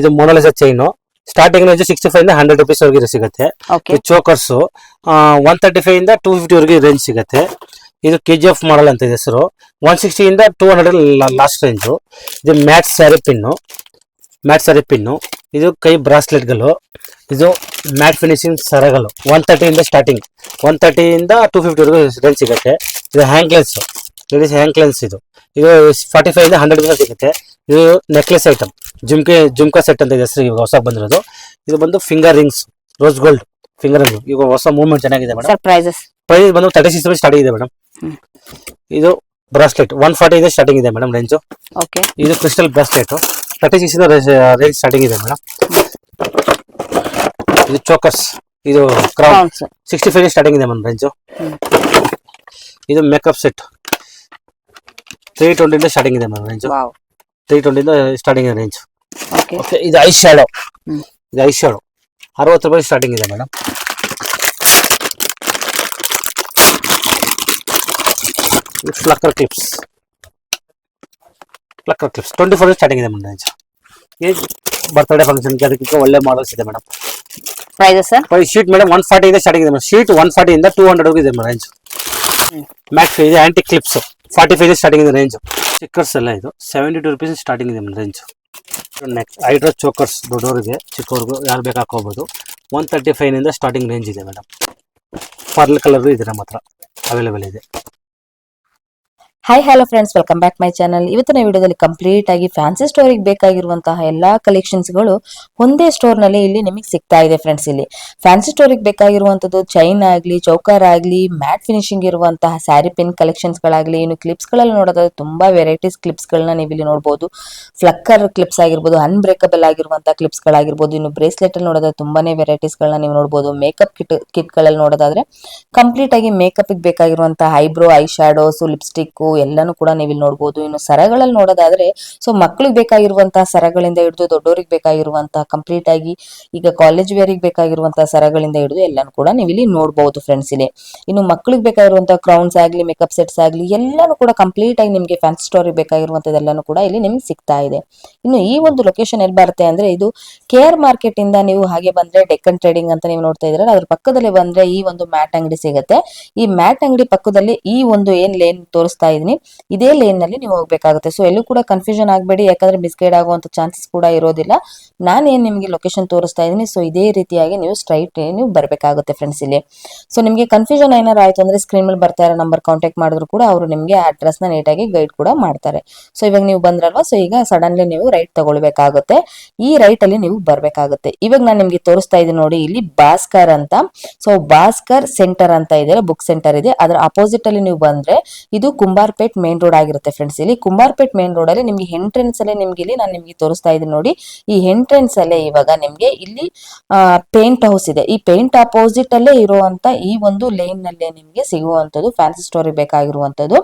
ಇದು Mona Lisa chain starting range sixty five ಇಂದ hundred rupees ವರೆಗೆ ಸಿಗುತ್ತೆ. ಚೋಕರ್ಸ್ ಒನ್ ತರ್ಟಿ ಫೈವ್ ಇಂದ ಟೂ ಫಿಫ್ಟಿ ವರೆಗೆ ರೇಂಜ್ ಸಿಗುತ್ತೆ. ಇದು ಕೆ ಜಿ ಎಫ್ ಮಾಡಲ್ ಅಂತ ಇದೆ ಹೆಸರು. ಒನ್ ಸಿಕ್ಸ್ಟಿ ಇಂದ ಟೂ ಹಂಡ್ರೆಡ್ ಲಾಸ್ಟ್ ರೇಂಜು ಇದು matte sari pin matte sari pin ಇದು ಕೈ ಬ್ರಾಸ್ಲೆಟ್ಗಳು ಇದು ಮ್ಯಾಟ್ ಫಿನಿಶಿಂಗ್ ಸರಗಳು. ಒನ್ ತರ್ಟಿಯಿಂದ ಸ್ಟಾರ್ಟಿಂಗ್ ಒನ್ ತರ್ಟಿಯಿಂದ ಟೂ ಫಿಫ್ಟಿವರೆಗೂ ರೇಂಜ್ ಸಿಗುತ್ತೆ. ಇದು ಹ್ಯಾಂಗ್ಲೆನ್ಸ್ ಲೇಡೀಸ್ ಹ್ಯಾಂಗ್ಲೆನ್ಸ್ ಇದು. ಇದು ಫಾರ್ಟಿ ಫೈವ್ ಇಂದ ಹಂಡ್ರೆಡ್ ಸಿಗುತ್ತೆ. ಇದು necklace item jhumke jhumka set ಅಂತ ಇದೆ ಹೆಸರು ಇವಾಗ ಹೊಸ ಬಂದಿರೋದು. ಇದು ಬಂದು finger rings rose gold finger ring ಇವಾಗ ಹೊಸ ಮೂವ್ಮೆಂಟ್ ಚೆನ್ನಾಗಿದೆ ಮೇಡಮ್ ಪ್ರೈಸ್ ಬಂದು ತರ್ಟಿ ಸಿಕ್ಸ್ ಸ್ಟಾರ್ಟಿಂಗ್ ಇದೆ ಮೇಡಮ್. ಇದು ಬ್ರಾಸ್ಲೆಟ್ ಒನ್ ಫಾರ್ಟಿ ಇದೆ ಸ್ಟಾರ್ಟಿಂಗ್ ಇದೆ ಮೇಡಮ್ ರೇಂಜು ಓಕೆ ಇದು crystal bracelet thirty six range starting ಇದೆ ಮೇಡಮ್ ಇದು ಚೋಕಸ್ ಇದು ಕ್ರೌನ್ ಸಿಕ್ಸ್ಟಿ ಫೈವ್ ಸ್ಟಾರ್ಟಿಂಗ್ ಇದೆ ಮೇಡಮ್ ರೇಂಜು ಇದು ಮೇಕಪ್ ಸೆಟ್ ತ್ರೀ ಟ್ವೆಂಟಿಯಿಂದ ಸ್ಟಾರ್ಟಿಂಗ್ ಇದೆ ಮೇಡಮ್ ರೇಂಜು ತ್ರೀ ಟ್ವೆಂಟಿಯಿಂದ ಸ್ಟಾರ್ಟಿಂಗ್ ಇದೆ ರೇಂಜ್ ಓಕೆ ಓಕೆ ಇದು ಐ ಶ್ಯಾಡೋ ಹ್ಮ್. ಇದು ಐ ಶ್ಯಾಡೋ ಅರವತ್ತು ರೂಪಾಯಿ ಸ್ಟಾರ್ಟಿಂಗ್ ಇದೆ ಮೇಡಮ್ ಫ್ಲಕ್ಕರ್ ಕ್ಲಿಪ್ಸ್ ಫ್ಲಕ್ಕರ್ ಕ್ಲಿಪ್ಸ್ ಟ್ವೆಂಟಿ ಫೋರ್ ಸ್ಟಾರ್ಟಿಂಗ್ ಇದೆ ಮೇಡಮ್ ರೇಂಜ್ ಈ ಬರ್ತ್ಡೇ ಫಂಕ್ಷನ್ಗೆ ಅದಕ್ಕೆ ಒಳ್ಳೆ ಮಾಡಲ್ಸ್ ಇದೆ madam prices sir sheet madam one forty ಇದೆ ಸ್ಟಾರ್ಟಿಂಗ್ ಇದೆ ಮೇಡಮ್ ಶೀಟ್ ಒನ್ ಫಾರ್ಟಿ ಇಂದ ಟೂ ಹಂಡ್ರೆಡ್ ಇದೆ ಮೇಡಮ್ ರೇಂಜ್ ಹ್ಮ್. ಮ್ಯಾಕ್ಸ್ ಇದೆ anti clips forty five starting ಇದೆ ರೇಂಜ್ ಸ್ಟಿಕ್ಕರ್ಸ್ ಎಲ್ಲ ಇದು ಸೆವೆಂಟಿ ಟು ರುಪೀಸ್ ಸ್ಟಾರ್ಟಿಂಗ್ ಇದೆ madam range next hydro chokers ದೊಡ್ಡವ್ರಿಗೆ ಚಿಕ್ಕವ್ರಿಗೂ ಯಾರು ಬೇಕು ಹಾಕೋಬೋದು ಒನ್ ತರ್ಟಿ ಫೈವ್ನಿಂದ ಸ್ಟಾರ್ಟಿಂಗ್ ರೇಂಜ್ ಇದೆ ಮೇಡಮ್ ಪರ್ಲ್ ಕಲರ್ ಇದೆ ನಮ್ಮ ಹತ್ರ ಅವೈಲೇಬಲ್ ಇದೆ. Hi hello friends welcome back my channel ಇವತ್ತಿನ ವಿಡಿಯೋದಲ್ಲಿ ಕಂಪ್ಲೀಟ್ ಆಗಿ ಫ್ಯಾನ್ಸಿ ಸ್ಟೋರಿಗೆ ಬೇಕಾಗಿರುವಂತಹ ಎಲ್ಲಾ ಕಲೆಕ್ಷನ್ಸ್ಗಳು ಒಂದೇ ಸ್ಟೋರ್ನಲ್ಲಿ ಇಲ್ಲಿ ನಿಮಗೆ ಸಿಗ್ತಾ ಇದೆ ಫ್ರೆಂಡ್ಸ್ ಇಲ್ಲಿ. ಫ್ಯಾನ್ಸಿ ಸ್ಟೋರಿಗೆ ಬೇಕಾಗಿರುವಂತದ್ದು ಚೈನ್ ಆಗ್ಲಿ, ಚೌಕರ್ ಆಗ್ಲಿ ಮ್ಯಾಟ್ ಫಿನಿಶಿಂಗ್ ಇರುವಂತಹ ಸ್ಯಾರಿ ಪಿನ್ ಕಲೆಕ್ಷನ್ಸ್ ಗಳಾಗಲಿ, ಇನ್ನು ಕ್ಲಿಪ್ಸ್ಗಳಲ್ಲಿ ನೋಡೋದಾದ್ರೆ ತುಂಬಾ ವೆರೈಟೀಸ್ ಕ್ಲಿಪ್ಸ್ ಗಳನ್ನ ನೀವು ಇಲ್ಲಿ ನೋಡಬಹುದು ಫ್ಲಕ್ಕರ್ ಕ್ಲಿಪ್ಸ್ ಆಗಿರ್ಬೋದು ಅನ್ಬ್ರೇಕಬಲ್ ಆಗಿರುವಂತಹ ಕ್ಲಿಪ್ಸ್ ಗಳಾಗಿರ್ಬೋದು, ಇನ್ನು ಬ್ರೇಸ್ಲೆಟ್ ಅಲ್ಲಿ ನೋಡೋದಾದ್ರೆ ತುಂಬಾನೇ ವೆರೈಟೀಸ್ ಗಳನ್ನ ನೀವು ನೋಡಬಹುದು ಮೇಕಪ್ ಕಿಟ್ ಕಿಟ್ಗಳಲ್ಲಿ ನೋಡೋದಾದ್ರೆ ಕಂಪ್ಲೀಟ್ ಆಗಿ ಮೇಕಪ್ ಬೇಕಾಗಿರುವಂತಹ ಐಬ್ರೋ ಐ ಶಾಡೋಸ್ ಲಿಪ್ಸ್ಟಿಕ್ ಎಲ್ಲಾನು ಕೂಡ ನೀವು ಇಲ್ಲಿ ನೋಡಬಹುದು ಇನ್ನು ಸರಗಳಲ್ಲಿ ನೋಡೋದಾದ್ರೆ ಸೊ ಮಕ್ಕಳಿಗೆ ಬೇಕಾಗಿರುವಂತಹ ಸರಗಳಿಂದ ಹಿಡಿದು ದೊಡ್ಡವರಿಗೆ ಬೇಕಾಗಿರುವಂತಹ ಕಂಪ್ಲೀಟ್ ಆಗಿ ಈಗ ಕಾಲೇಜ್ ವೇರಿಗೆ ಬೇಕಾಗಿರುವಂತಹ ಸರಗಳಿಂದ ಹಿಡಿದು ಎಲ್ಲಾನು ಕೂಡ ನೀವು ಇಲ್ಲಿ ನೋಡಬಹುದು ಫ್ರೆಂಡ್ಸ್ ಇಲ್ಲಿ. ಇನ್ನು ಮಕ್ಕಳಿಗೆ ಬೇಕಾಗಿರುವಂತಹ ಕ್ರೌನ್ಸ್ ಆಗ್ಲಿ ಮೇಕಪ್ ಸೆಟ್ಸ್ ಆಗ್ಲಿ, ಎಲ್ಲಾನು ಕೂಡ ಕಂಪ್ಲೀಟ್ ಆಗಿ ನಿಮಗೆ ಫ್ಯಾನ್ಸಿ ಸ್ಟೋರಿ ಬೇಕಾಗಿರುವಂತದ್ದೆಲ್ಲಾನು ಕೂಡ ಇಲ್ಲಿ ನಿಮ್ಗೆ ಸಿಗ್ತಾ ಇದೆ. ಇನ್ನು ಈ ಒಂದು ಲೊಕೇಶನ್ ಎಲ್ಲಿ ಬರುತ್ತೆ ಅಂದ್ರೆ, ಇದು ಕೇರ್ ಮಾರ್ಕೆಟ್ ಇಂದ ನೀವು ಹಾಗೆ ಬಂದ್ರೆ ಡೆಕ್ಕನ್ ಟ್ರೇಡಿಂಗ್ ಅಂತ ನೀವು ನೋಡ್ತಾ ಇದ್ರೆ ಅದ್ರ ಪಕ್ಕದಲ್ಲಿ ಬಂದ್ರೆ ಈ ಒಂದು ಮ್ಯಾಟ್ ಅಂಗಡಿ ಸಿಗುತ್ತೆ. ಈ ಮ್ಯಾಟ್ ಅಂಗಡಿ ಪಕ್ಕದಲ್ಲಿ ಈ ಒಂದು ಏನ್ ಲೇನ್ ತೋರಿಸ್ತಾ ಇದೀನಿ ಇದೇ ಲೇನ್ನಲ್ಲಿ ನೀವು ಹೋಗಬೇಕಾಗುತ್ತೆ. ಸೊ ಎಲ್ಲೂ ಕೂಡ ಕನ್ಫ್ಯೂಷನ್ ಆಗಬೇಡಿ. ಯಾಕಂದ್ರೆ ಮಿಸ್ಗೈಡ್ ಆಗುವಂತ ಚಾನ್ಸಸ್ ಕೂಡ ಇರೋದಿಲ್ಲ. ನಾನು ಏನ್ ನಿಮಗೆ ಲೊಕೇಶನ್ ತೋರಿಸ್ತಾ ಇದೀನಿ ಸೊ ಇದೇ ರೀತಿಯಾಗಿ ನೀವು ಸ್ಟ್ರೈಟ್ ನೀವು ಬರಬೇಕಾಗುತ್ತೆ ಫ್ರೆಂಡ್ಸ್ ಇಲ್ಲಿ. ಸೊ ನಿಮಗೆ ಕನ್ಫ್ಯೂಷನ್ ಏನಾರು ಆಯಿತು ಅಂದ್ರೆ ಸ್ಕ್ರೀನ್ ಮೇಲೆ ಬರ್ತಾ ಇರೋ ನಂಬರ್ ಕಾಂಟ್ಯಾಕ್ಟ್ ಮಾಡಿದ್ರು ಕೂಡ ಅವರು ನಿಮಗೆ ನ ನೀಟಾಗಿ ಗೈಡ್ ಕೂಡ ಮಾಡ್ತಾರೆ. ಸೊ ಇವಾಗ ನೀವು ಬಂದ್ರಲ್ವಾ? ಸೊ ಈಗ ಸಡನ್ಲಿ ನೀವು ರೈಟ್ ತಗೊಳ್ಬೇಕಾಗುತ್ತೆ. ಈ ರೈಟ್ ಅಲ್ಲಿ ನೀವು ಬರಬೇಕಾಗುತ್ತೆ. ಇವಾಗ ನಾನು ನಿಮಗೆ ತೋರಿಸ್ತಾ ಇದ್ದೀನಿ ನೋಡಿ, ಇಲ್ಲಿ ಭಾಸ್ಕರ್ ಅಂತ. ಸೊ ಭಾಸ್ಕರ್ ಸೆಂಟರ್ ಅಂತ ಇದೆ. ಬುಕ್ ಸೆಂಟರ್ ಇದೆ. ಅದರ ಅಪೋಸಿಟ್ ಅಲ್ಲಿ ನೀವು ಬಂದ್ರೆ ಇದು ಕುಂಬಾರ್ಪೇಟ್ ಮೇನ್ ರೋಡ್ ಆಗಿರುತ್ತೆ ಫ್ರೆಂಡ್ಸ್ ಇಲ್ಲಿ ಕುಂಬಾರ್ಪೇಟ್ ಮೇನ್ ರೋಡ್ ಅಲ್ಲಿ ನಿಮ್ಗೆ ಎಂಟ್ರೆನ್ಸ್ ಅಲ್ಲೇ ನಿಮ್ಗೆ ಇಲ್ಲಿ ನಾನು ನಿಮ್ಗೆ ತೋರಿಸ್ತಾ ಇದ್ದೀನಿ ನೋಡಿ. ಈ ಎಂಟ್ರೆನ್ಸ್ ಅಲ್ಲೇ ಇವಾಗ ನಿಮ್ಗೆ ಇಲ್ಲಿ ಪೇಂಟ್ ಹೌಸ್ ಇದೆ. ಈ ಪೇಂಟ್ ಅಪೋಸಿಟ್ ಅಲ್ಲೇ ಇರುವಂತ ಈ ಒಂದು ಲೈನ್ ನಲ್ಲೇ ನಿಮ್ಗೆ ಸಿಗುವಂತದ್ದು ಫ್ಯಾನ್ಸಿ ಸ್ಟೋರಿ ಬೇಕಾಗಿರುವಂತದ್ದು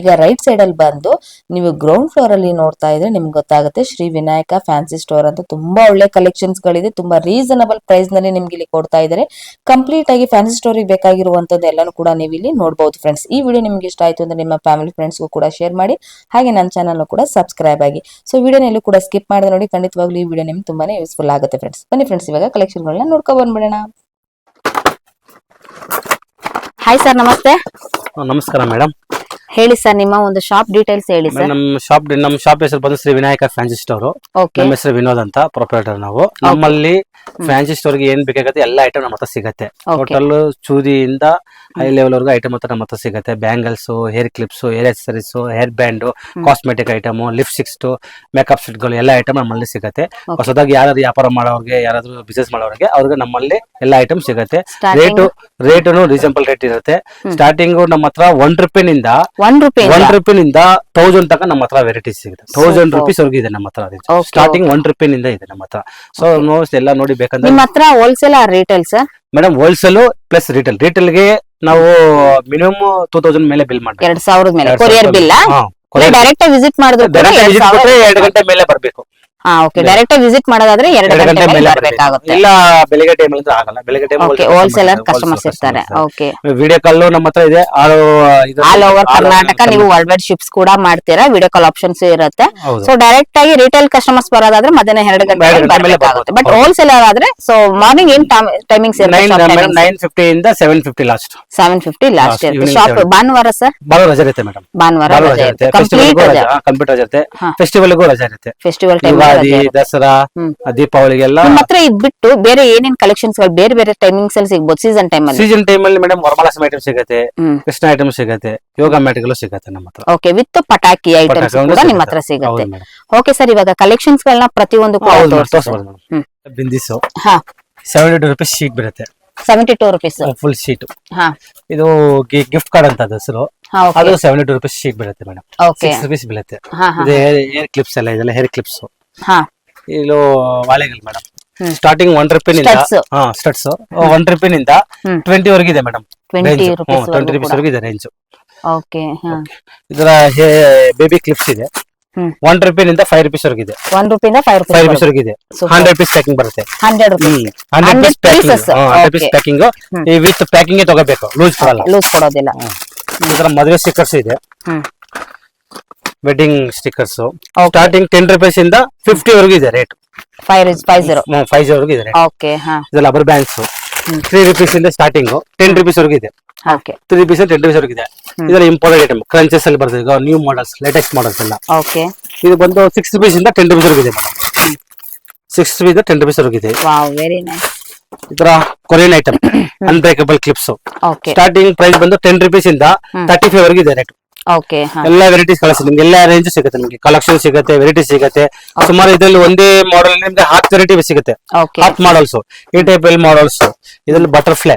ಈಗ ರೈಟ್ ಸೈಡ್ ಅಲ್ಲಿ ಬಂದು ನೀವು ಗ್ರೌಂಡ್ ಫ್ಲೋರ್ ಅಲ್ಲಿ ನೋಡ್ತಾ ಇದ್ರೆ ನಿಮ್ಗೆ ಗೊತ್ತಾಗುತ್ತೆ ಶ್ರೀ ವಿನಾಯಕ ಫ್ಯಾನ್ಸಿ ಸ್ಟೋರ್ ಅಂತ ತುಂಬಾ ಒಳ್ಳೆ ಕಲೆಕ್ಷನ್ಸ್ ಗಳಿದೆ. ತುಂಬಾ ರೀಸನಬಲ್ ಪ್ರೈಸ್ನಲ್ಲಿ ನಿಮ್ಗೆ ಇಲ್ಲಿ ಕೊಡ್ತಾ ಇದ್ದಾರೆ. ಕಂಪ್ಲೀಟ್ ಆಗಿ ಫ್ಯಾನ್ಸಿ ಸ್ಟೋರಿ ಬೇಕಾಗಿರುವಂತದ್ದು ಎಲ್ಲಾನು ಕೂಡ ನೀವು ಇಲ್ಲಿ ನೋಡಬಹುದು ಫ್ರೆಂಡ್ಸ್ ಈ ವಿಡಿಯೋ ನಿಮ್ಗೆ ಇಷ್ಟ ಆಯ್ತು ಅಂದ್ರೆ ನಿಮ್ಮ ಫ್ಯಾಮಿಲಿ ಫ್ರೆಂಡ್ಸ್ಗೂ ಕೂಡ ಶೇರ್ ಮಾಡಿ ಹಾಗೆ ನನ್ನ ಚಾನಲ್ ಕೂಡ ಸಬ್ಸ್ಕ್ರೈಬ್ ಆಗಿ. ಸೊ ವಿಡಿಯೋನಲ್ಲೂ ಕೂಡ ಸ್ಕಿಪ್ ಮಾಡಿದ್ರೆ ನೋಡಿ ಖಂಡಿತವಾಗ್ಲೂ ಈ ವಿಡಿಯೋ ನಿಮ್ಗೆ ತುಂಬಾನೇ ಯೂಸ್ಫುಲ್ ಆಗುತ್ತೆ ಫ್ರೆಂಡ್ಸ್ ಬನ್ನಿ ಫ್ರೆಂಡ್ಸ್ ಇವಾಗ ಕಲೆಕ್ಷನ್ಗಳನ್ನ ನೋಡ್ಕೊಂಡು ಬಂದ್ಬಿಡೋಣ. ಹಾಯ್ ಸರ್ ನಮಸ್ತೆ. ನಮಸ್ಕಾರ ಮೇಡಮ್ ಹೇಳಿ ಸರ್ ನಿಮ್ಮ ಒಂದು ಶಾಪ್ ಡೀಟೇಲ್ಸ್ ಹೇಳಿ ಸರ್. ನಮ್ಮ ಶಾಪ್ ನಮ್ಮ ಶಾಪ್ ಹೆಸರು ಬಂದು Shri Vinayaka fancy store okay ನಮ್ಮ ಹೆಸರು ವಿನೋದ್ ಅಂತ ಪ್ರೊಪರೇಟರ್ ನಾವು. ನಮ್ಮಲ್ಲಿ ಫ್ಯಾನ್ಸಿ ಸ್ಟೋರ್ಗೆ ಏನ್ ಬೇಕಾಗುತ್ತೆ ಎಲ್ಲ ಐಟಮ್ ನಮ್ಮ ಹತ್ರ ಸಿಗತ್ತೆ. ಟೋಟಲ್ ಚೂದಿಯಿಂದ ಹೈ ಲೆವೆಲ್ ವರ್ಗ ಐಟಮ್ ಹತ್ರ ನಮ್ಮ ಹತ್ರ ಸಿಗುತ್ತೆ. Bangles hair clips hair accessories hair band cosmetic item lipsticks makeup ಸೆಟ್ಗಳು ಎಲ್ಲ ಐಟಮ್ ನಮ್ಮಲ್ಲಿ ಸಿಗುತ್ತೆ. ಹೊಸದಾಗಿ ಯಾರಾದ್ರೂ ವ್ಯಾಪಾರ ಮಾಡೋರಿಗೆ ಯಾರಾದ್ರೂ ಬಿಸ್ನೆಸ್ ಮಾಡೋರಿಗೆ ಅವ್ರಿಗೆ ನಮ್ಮಲ್ಲಿ ಎಲ್ಲ ಐಟಮ್ ಸಿಗುತ್ತೆ. ರೇಟು ರೇಟು ರೀಸನಬಲ್ ರೇಟ್ ಇರುತ್ತೆ. ಸ್ಟಾರ್ಟಿಂಗ್ ನಮ್ಮ ಹತ್ರ ಒನ್ ರುಪಿನಿಂದ ಒನ್ ರುಪಿ ಒನ್ ರುಪಿನಿಂದ ತೌಸಂಡ್ ತನಕ ನಮ್ಮ ಹತ್ರ ವೆರೈಟೀಸ್ ಸಿಗುತ್ತೆ. ತೌಸಂಡ್. ರುಪೀಸ್ ವರ್ಗೂ ಇದೆ ನಮ್ಮ ಹತ್ರ. ಸ್ಟಾರ್ಟಿಂಗ್ ಒನ್ ರುಪಿನಿಂದ ಇದೆ ನಮ್ಮ ಹತ್ರ. ಸೊ ನೋಸ್ ಎಲ್ಲ ನೋಡಿ ಬೇಕಂದ್ರೆ ನಿಮ್ಮ ಹತ್ರ wholesale or retail sir madam wholesale plus retail ರಿಟೇಲ್ಗೆ ನಾವು ಮಿನಿಮಮ್ ಟೂ ತೌಸಂಡ್ ಮೇಲೆ ಬಿಲ್ ಮಾಡ್ತೀವಿ ಎರಡ್ ಸಾವಿರದ ಮೇಲೆ. ಕೊರಿಯರ್ ಬಿಲ್ ಡೈರೆಕ್ಟ್ ವಿಸಿಟ್ ಮಾಡಿದ್ರೆ ಎರಡು ಗಂಟೆ ಮೇಲೆ ಬರ್ಬೇಕು. ಹಾ ಓಕೆ ಡೈರೆಕ್ಟ್ ವಿಸಿಟ್ ಮಾಡೋದಾದ್ರೆ ಎರಡು ಗಂಟೆ ಗಂಟೆ ಮೇಲೆ ಮೇಲೆ ಬರ್ಬೇಕಾಗುತ್ತೆ. ಇಲ್ಲ ಬೆಳಿಗ್ಗೆ ಟೈಮ್ ಅಂದ್ರೆ ಆಗಲ್ಲ. ಬೆಳಿಗ್ಗೆ ಟೈಮ್ ಓಕೆ ಹೋಲ್ಸೇಲರ್ ಕಸ್ಟಮರ್ಸ್ ಇರ್ತಾರೆ. ಓಕೆ ವಿಡಿಯೋ ಕಾಲ್ ನಮ್ಮ ಹತ್ರ ಇದೆ. ಆಲ್ ಓವರ್ ಕರ್ನಾಟಕ ನೀವು ವರ್ಲ್ಡ್ ವೈಡ್ ಶಿಪ್ಸ್ ಕೂಡ ಮಾಡ್ತೀರಾ? ವಿಡಿಯೋ ಕಾಲ್ ಆಪ್ಷನ್ಸ್ ಇರುತ್ತೆ. ಸೊ ಡೈರೆಕ್ಟ್ ಆಗಿ ರಿಟೇಲ್ ಕಸ್ಟಮರ್ಸ್ ಬರೋದಾದ್ರೆ ಮಧ್ಯಾಹ್ನ ಎರಡು ಗಂಟೆ ಬರಬೇಕಾಗುತ್ತೆ. ಬಟ್. ಹೋಲ್ಸೇಲರ್ ಆದ್ರೆ ಸೊ ಮಾರ್ನಿಂಗ್ ಏನ್ ಟೈಮಿಂಗ್ಸ್ ನೈನ್ ಇರುತ್ತೆ ನೈನ್ ಫಿಫ್ಟಿ ಇಂದ seven fifty last seven fifty last ಇರುತ್ತೆ. Shop seven. ಭಾನುವಾರ ಸರ್? ಬಾರೋ ರಜೆ ಇರುತ್ತೆ ಮೇಡಮ್ ಭಾನುವಾರ ಬಾರೋ ರಜೆ ರಜೆ ಇರುತ್ತೆ. ಇರುತ್ತೆ. ಕಂಪ್ಲೀಟ್ ಫೆಸ್ಟಿವಲ್ಗೂ ರಜೆ. ರಜೆ. ಕಂಪ್ಯೂಟರ್ ರಜೆ ಇರುತ್ತೆ. ಫೆಸ್ಟಿವಲ್ಗೂ ರಜೆ ಇರುತ್ತೆ. Festival time Ugadi Dasara. ದೀಪಾವಳಿಗೆಲ್ಲ ನಿಮ್ಮ ಹತ್ರ ಇದ್ ಬಿಟ್ಟು ಬೇರೆ ಏನೇನ್ ಕಲೆಕ್ಷನ್ಸ್ಗಳು ಬೇರೆ ಬೇರೆ ಟೈಮಿಂಗ್ಸ್ ಅಲ್ಲಿ ಸಿಗ್ಬೋದು ಸೀಸನ್ ಟೈಮ್ ಅಲ್ಲಿ? ಸೀಸನ್ ಟೈಮ್ ಅಲ್ಲಿ ಮೇಡಮ್ ವರಮಹಾಲಕ್ಷ್ಮಿ ಐಟಮ್ ಸಿಗುತ್ತೆ ಕೃಷ್ಣ ಐಟಮ್ ಸಿಗುತ್ತೆ ಯೋಗ ಮ್ಯಾಟ್ಗಳು ಸಿಗುತ್ತೆ ನಮ್ಮ ಹತ್ರ. ಓಕೆ ವಿತ್ ಪಟಾಕಿ ಐಟಮ್ಸ್ ಕೂಡ ನಿಮ್ಮ ಹತ್ರ ಸಿಗುತ್ತೆ. ಓಕೆ ಸರ್ ಇವಾಗ ಕಲೆಕ್ಷನ್ಸ್ ಗಳನ್ನ ಪ್ರತಿಯೊಂದು ಬಿಂದಿಸು ಹಾ. ಸೆವೆಂಟಿ ಟು ರುಪೀಸ್ ಶೀಟ್ ಬರುತ್ತೆ. Seventy two rupees full sheet ಹಾ. ಇದು ಗಿಫ್ಟ್ ಕಾರ್ಡ್ ಅಂತ ಹೆಸರು. ಅದು ಸೆವೆಂಟಿ ಟು ರುಪೀಸ್ ಶೀಟ್ ಬರುತ್ತೆ ಮೇಡಮ್ ಸಿಕ್ಸ್ ರುಪೀಸ್ ಬೀಳುತ್ತೆ. ಹೇರ್ ಕ್ಲಿಪ್ಸ್ ಎಲ್ಲ ಇದೆಲ್ಲ ಹೇರ್ ಕ್ಲಿಪ್ಸ್ ಹಾ. ಇದು ವಾಳೆಗಳು ಮೇಡಮ್ ಹ್ಮ್. ಸ್ಟಾರ್ಟಿಂಗ್ ಒನ್ ರುಪಿನಿಂದ Studs. ಹಾ ಸ್ಟಡ್ಸ್ ಒನ್ ರುಪಿನಿಂದ ಹ್ಮ್. ಟ್ವೆಂಟಿ ವರೆಗೆ ಇದೆ madam twenty rupees twenty rupees ವರೆಗೂ ಇದೆ ರೇಂಜ್ ಓಕೆ ಹಾ ಇದರ ಬೇಬಿ ಕ್ಲಿಪ್ಸ್ ಇದೆ. ಹ್ಮ್. ಒನ್ ರುಪಿನಿಂದ ಫೈವ್ ರುಪೀಸ್ ವರೆಗೆ ಇದೆ. ಒನ್ ರುಪಿಯಿಂದ ಫೈವ್ ಫೈವ್ ರುಪೀಸ್ ರುಪೀಸ್ ವರೆಗೆ. ಇದೆ. Super. ಹಂಡ್ರೆಡ್ ಪೀಸ್ ಪ್ಯಾಕಿಂಗ್ ಬರುತ್ತೆ. Hundred rupees hundred 100 piece packing pieces. Hundred piece Okay. Packing hmm. With packing ತಗೋಬೇಕು. ಲೂಸ್ ಕೊಡಲ್ಲ. ಲೂಸ್ ಕೊಡೋದಿಲ್ಲ. ಇದರ ಮದುವೆ ಸ್ಟಿಕ್ಕರ್ಸ್ ಇದೆ. ಹ್ಮ್. Wedding stickers starting ten rupees ಇಂದ ಫಿಫ್ಟಿ ವರೆಗೂ ಇದೆ rate five five zero five G ವರೆಗೂ ಇದೆ ರೇಟ್ ಓಕೆ ಇದು ರಬ್ಬರ್ ಬ್ಯಾಂಡ್ಸ್. ತ್ರೀ ರುಪೀಸ್ ಇಂದ ಸ್ಟಾರ್ಟಿಂಗ್ ಟೆನ್ ರುಪೀಸ್ ವರೆಗೂ ಇದೆ. Okay three rupees ten rupees ವರೆಗೂ ಇದೆ. ಇದೆಲ್ಲ ಇಂಪಾರ್ಟೆಂಟ್ ಐಟಮ್ ಕ್ರಂಚಸ್ ಅಲ್ಲಿ ಬರ್ತದೆ. ಈಗ ನ್ಯೂ ಮಾಡಲ್ಸ್ ಲೇಟೆಸ್ಟ್ ಮಾಡಲ್ಸ್ ಎಲ್ಲ. ಓಕೆ ಇದು ಬಂದು ಸಿಕ್ಸ್ ರುಪೀಸ್ ಇಂದ ಟೆನ್ ರುಪೀಸ್ ವರೆಗೂ ಇದೆ ಸಿಕ್ಸ್ ರುಪೀಸ್ ಟೆನ್ ರುಪೀಸ್ ವರೆಗೂ ಇದೆ. ವಾವ್ ವೆರಿ ನೈಸ್ ಇದರ Korean item unbreakable clips starting price ಬಂದು ಟೆನ್ ರುಪೀಸ್ ಇಂದ. ತರ್ಟಿ ಫೈವ್ ವರೆಗೂ ಇದೆ ರೇಟ್ ಓಕೆ ಎಲ್ಲ ವೆರೈಟೀಸ್ ಕಳಿಸಿ ನಿಮ್ಗೆ ಎಲ್ಲ ರೇಂಜ್ ಸಿಗುತ್ತೆ ನಿಮ್ಗೆ. ಕಲೆಕ್ಷನ್ ಸಿಗುತ್ತೆ ವೆರೈಟಿ ಸಿಗುತ್ತೆ. ಸುಮಾರು ಇದರಲ್ಲಿ ಒಂದೇ ಮಾಡಲ್ ನಿಮ್ಗೆ ಹತ್ತು ವೆರೈಟಿ ಸಿಗುತ್ತೆ. ಹತ್ತು ಮಾಡಲ್ಸ್ ಈ ಟೈಪ್ ಅಲ್ಲಿ ಮಾಡಲ್ಸ್ ಇದ್ರಲ್ಲಿ ಬಟರ್ಫ್ಲೈ